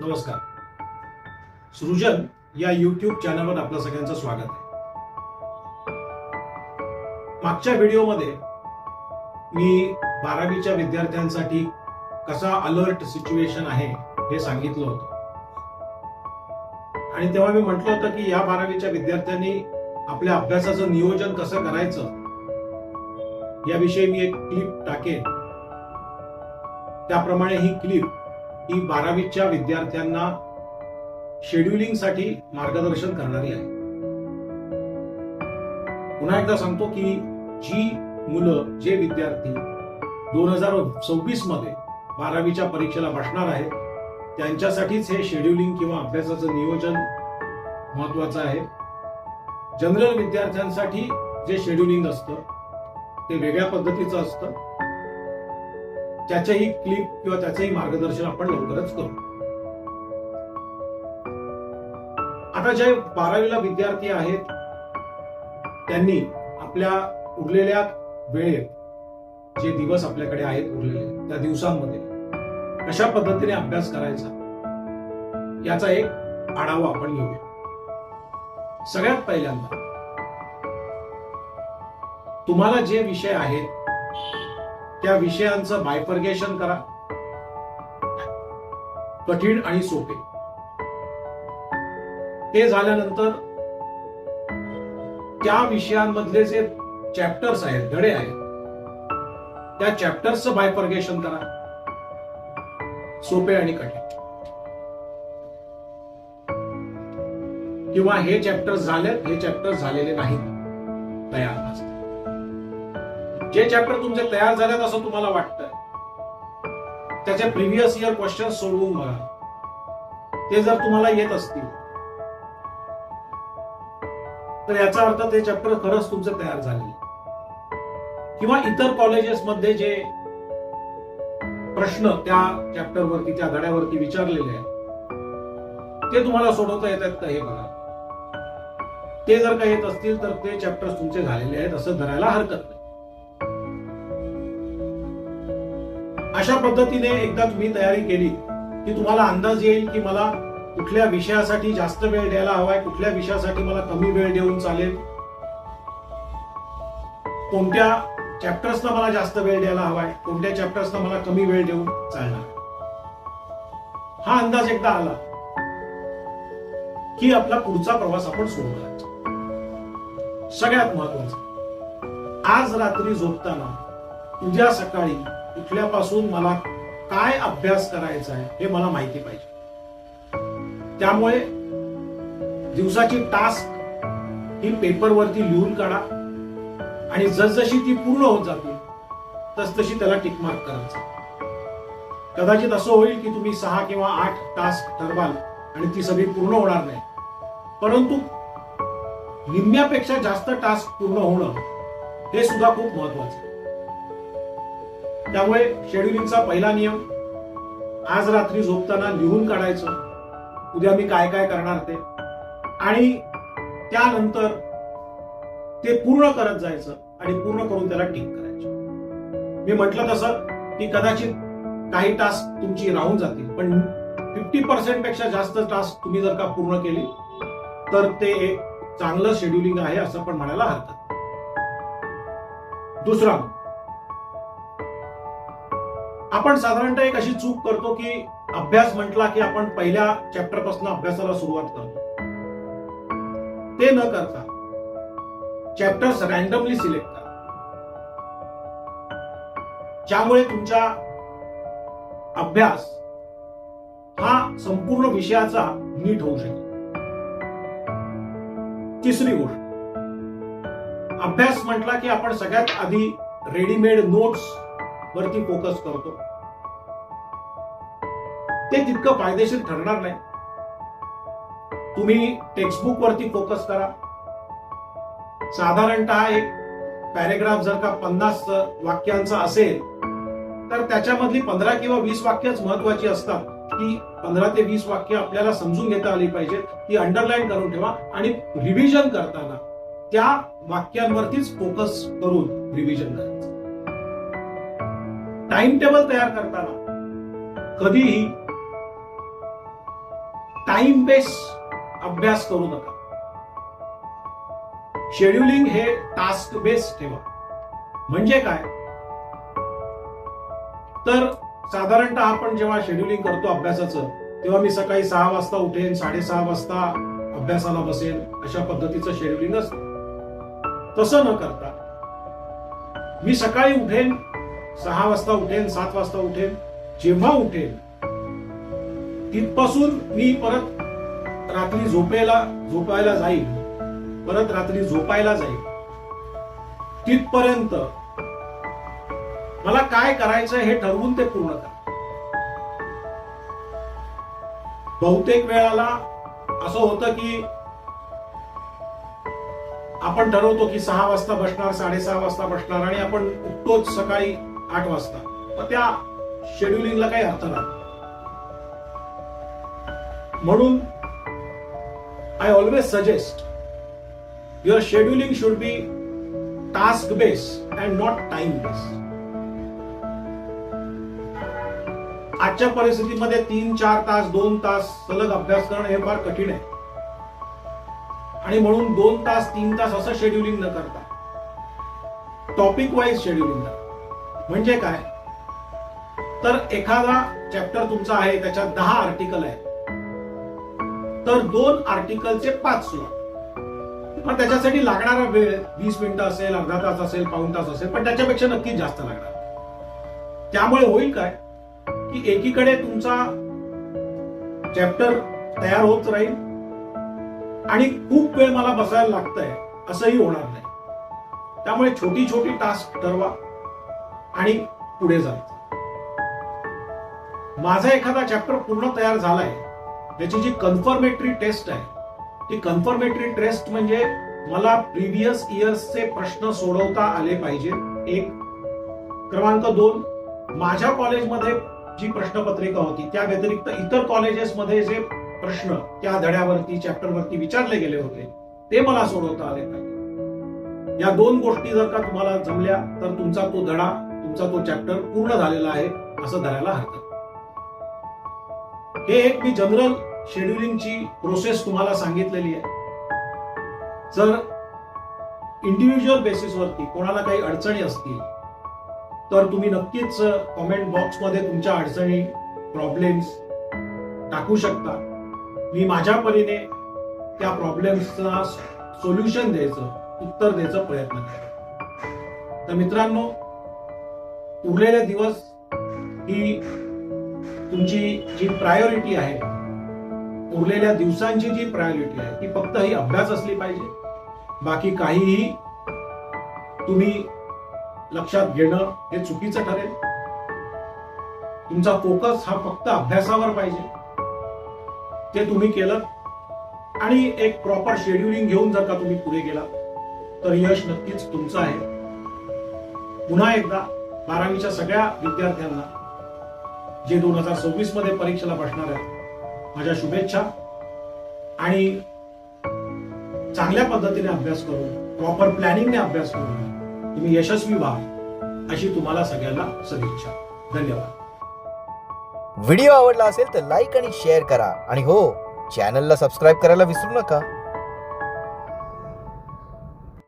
नमस्कार. सृजन या युट्यूब चॅनलवर आपलं सगळ्यांचं स्वागत आहे. मागच्या व्हिडिओमध्ये मी बारावीच्या विद्यार्थ्यांसाठी कसा अलर्ट सिच्युएशन आहे हे सांगितलं होतं. आणि तेव्हा मी म्हटलं होतं की या बारावीच्या विद्यार्थ्यांनी आपल्या अभ्यासाचं नियोजन कसं करायचं याविषयी मी एक क्लिप टाकेन. त्याप्रमाणे ही क्लिप ही बारावीच्या विद्यार्थ्यांना शेड्युलिंगसाठी मार्गदर्शन करणारी आहे. पुन्हा एकदा सांगतो की जी मुलं जे विद्यार्थी दोन हजार सव्वीसमध्ये बारावीच्या परीक्षेला बसणार आहेत त्यांच्यासाठीच हे शेड्युलिंग किंवा अभ्यासाचं नियोजन महत्वाचं आहे. जनरल विद्यार्थ्यांसाठी जे शेड्युलिंग असतं ते वेगळ्या पद्धतीचं असतं. त्याच्याही क्लिप किंवा त्याचंही मार्गदर्शन आपण लवकरच करू. आता जे बारावीला विद्यार्थी आहेत त्यांनी आपल्या उरलेल्या वेळेत जे दिवस आपल्याकडे आहेत उरलेले त्या दिवसांमध्ये कशा पद्धतीने अभ्यास करायचा याचा एक आढावा आपण घेऊया. सगळ्यात पहिल्यांदा तुम्हाला जे विषय आहेत त्या विषयांचं बायफर्गेशन करा. कठीण आणि सोपे. ते झाल्यानंतर त्या विषयांमधले जे चॅप्टर्स आहेत धडे आहेत त्या चॅप्टर्सचं बायफर्गेशन करा. सोपे आणि कठीण. किंवा हे चॅप्टर्स झालेत हे चॅप्टर्स झालेले नाहीत. तयार असतात जे चॅप्टर तुमचे तयार झालेत असं तुम्हाला वाटतंय त्याचे प्रिव्हियस इयर क्वेश्चन सोडवून बघा. ते जर तुम्हाला येत असतील तर याचा अर्थ ते चॅप्टर खरंच तुमचं तयार झाले किंवा इतर कॉलेजेसमध्ये जे प्रश्न त्या चॅप्टरवरती त्या धड्यावरती विचारलेले आहेत ते तुम्हाला सोडवता येतात का हे बघा. ते जर का येत असतील तर ते चॅप्टर्स तुमचे झालेले आहेत असं धरायला हरकत नाही. अशा पद्धतीने एकदा तुम्ही तयारी केली की तुम्हाला अंदाज येईल की मला कुठल्या विषयासाठी जास्त वेळ द्यायला हवाय कुठल्या विषयासाठी मला कमी वेळ देऊन चालेल. कोणत्या चॅप्टर्सना मला जास्त वेळ द्यायला हवाय कोणत्या चॅप्टर्सना मला कमी वेळ देऊन चालणार हा अंदाज एकदा आला की आपला पुढचा प्रवास आपण सुरू करायचा सगळ्यात महत्वाचं आज रात्री झोपताना उद्या सकाळी उठल्यापासून मला काय अभ्यास करायचा आहे हे मला माहिती पाहिजे. त्यामुळे दिवसाची टास्क ही पेपरवरती लिहून काढा आणि जसजशी ती पूर्ण होत जातील तसतशी त्याला टिकमार्क करायचं. कदाचित असं होईल की तुम्ही सहा किंवा आठ टास्क ठरवाल आणि ती सगळी पूर्ण होणार नाही. परंतु निम्म्यापेक्षा जास्त टास्क पूर्ण होणं हे सुद्धा खूप महत्वाचं आहे. त्यामुळे शेड्युलिंगचा पहिला नियम आज रात्री झोपताना लिहून काढायचं उद्या मी काय काय करणार ते. आणि त्यानंतर ते पूर्ण करत जायचं आणि पूर्ण करून त्याला टिक करायचं. मी म्हटलं तसं की कदाचित काही टास्क तुमची राहून जातील पण फिफ्टी पर्सेंटपेक्षा जास्त टास्क तुम्ही जर का पूर्ण केली तर ते एक चांगलं शेड्युलिंग आहे असं पण म्हणायला हरकत दुसरा आपण साधारणतः एक अशी चूक करतो की अभ्यास म्हटला की आपण पहिल्या चॅप्टरपासून अभ्यासाला सुरुवात करतो. ते न करता चॅप्टर्स रॅन्डमली सिलेक्ट करा. ज्यामुळे तुमचा अभ्यास हा संपूर्ण विषयाचा नीट होऊ शकेल. तिसरी गोष्ट अभ्यास म्हटला की आपण सगळ्यात आधी रेडीमेड नोट्स वरती फोकस करतो. ते तितकं फायदेशीर ठरणार नाही तुम्ही टेक्स्टबुक वरती फोकस करा. साधारणतः एक पॅरेग्राफ जर का पन्नास वाक्यांचा असेल तर त्याच्यामधली पंधरा किंवा वीस वाक्यच महत्वाची असतात. की पंधरा ते वीस वाक्य आपल्याला समजून घेता आली पाहिजेत ती अंडरलाईन करून ठेवा आणि रिव्हिजन करताना त्या वाक्यांवरतीच फोकस करून रिव्हिजन करायचं. टाइम टेबल तयार करताना कधीही टाइम बेस अभ्यास करू नका. शेड्युलिंग हे टास्क बेस ठेवा. म्हणजे काय? तर साधारणतः आपण जेव्हा शेड्युलिंग करतो अभ्यासाचं तेव्हा मी सकाळी सहा वाजता उठेन साडेसहा वाजता अभ्यासाला बसेन अशा पद्धतीचं शेड्युलिंग असतं. तसं न करता मी सकाळी उठेन सहा वाजता उठेन सात वाजता उठेन जेव्हा उठेन तिथपासून मी परत रात्री झोपेला झोपायला जाईल परत रात्री झोपायला जाईल तिथपर्यंत मला काय करायचं हे ठरवून ते पूर्ण करा. बहुतेक वेळाला असं होतं की आपण ठरवतो की सहा वाजता बसणार साडेसहा वाजता बसणार आणि आपण उठतोच सकाळी आठ वाजता. मग त्या शेड्युलिंगला काही अर्थ नाही. म्हणून I always suggest your scheduling should be task base and not time base आजच्या परिस्थितीमध्ये तीन चार तास दोन तास सलग अभ्यास करणं हे फार कठीण आहे. आणि म्हणून दोन तास तीन तास असं शेड्युलिंग न करता टॉपिक वाईज शेड्युलिंग म्हणजे काय? तर एखादा चॅप्टर तुमचा आहे त्याच्यात दहा आर्टिकल आहे तर दोन आर्टिकलचे पाच स्लॉट पण त्याच्यासाठी लागणारा वेळ वीस मिनिटं असेल अर्धा तास असेल पाऊन तास असेल पण त्याच्यापेक्षा नक्कीच जास्त लागणार. त्यामुळे होईल काय? की एकीकडे तुमचा चॅप्टर तयार होत राहील आणि खूप वेळ मला बसायला लागतंय असंही होणार नाही. त्यामुळे छोटी छोटी टास्क ठरवा. आणि पुढे जायचं माझा एखादा चॅप्टर पूर्ण तयार झालाय त्याची जी कन्फर्मेटरी टेस्ट आहे ती कन्फर्मेटरी टेस्ट म्हणजे मला प्रिव्हियस इयर्सचे प्रश्न सोडवता आले पाहिजे एक क्रमांक दोन माझ्या कॉलेजमध्ये जी प्रश्नपत्रिका होती त्या व्यतिरिक्त इतर कॉलेजेसमध्ये जे प्रश्न त्या धड्यावरती चॅप्टरवरती विचारले गेले होते ते मला सोडवता आले पाहिजे या दोन गोष्टी जर का तुम्हाला जमल्या तर तुमचा तो धडा तुमचा तो चॅप्टर पूर्ण झालेला आहे असं धरायला हरकत हे एक मी जनरल शेड्युलिंगची प्रोसेस तुम्हाला सांगितलेली आहे. जर इंडिव्हिज्युअल बेसिसवरती कोणाला काही अडचणी असतील तर तुम्ही नक्कीच कॉमेंट बॉक्समध्ये तुमच्या अडचणी प्रॉब्लेम्स टाकू शकता. मी माझ्या परीने त्या प्रॉब्लेम्सचा सोल्युशन द्यायचं उत्तर द्यायचा प्रयत्न करेन. तर मित्रांनो उरलेले दिवस ही तुमची जी प्रायोरिटी आहे उरलेल्या दिवसांची जी प्रायोरिटी आहे ती फक्त ही अभ्यास असली पाहिजे. बाकी काहीही तुम्ही लक्षात घेणं हे चुकीचं ठरेल. तुमचा फोकस हा फक्त अभ्यासावर पाहिजे. ते तुम्ही केलं आणि एक प्रॉपर शेड्युलिंग घेऊन जर का तुम्ही पुढे गेला तर यश नक्कीच तुमचं आहे. पुन्हा एकदा बारावीच्या सगळ्या विद्यार्थ्यांना जे दोन हजार सव्वीसमध्ये परीक्षेला बसणार आहेत माझ्या शुभेच्छा. आणि चांगल्या पद्धतीने अभ्यास करून प्रॉपर प्लॅनिंगने अभ्यास करून तुम्ही यशस्वी व्हा अशी तुम्हाला सगळ्यांना सदिच्छा. धन्यवाद. व्हिडिओ आवडला असेल तर लाईक आणि शेअर करा. आणि हो चॅनलला सबस्क्राईब करायला विसरू नका.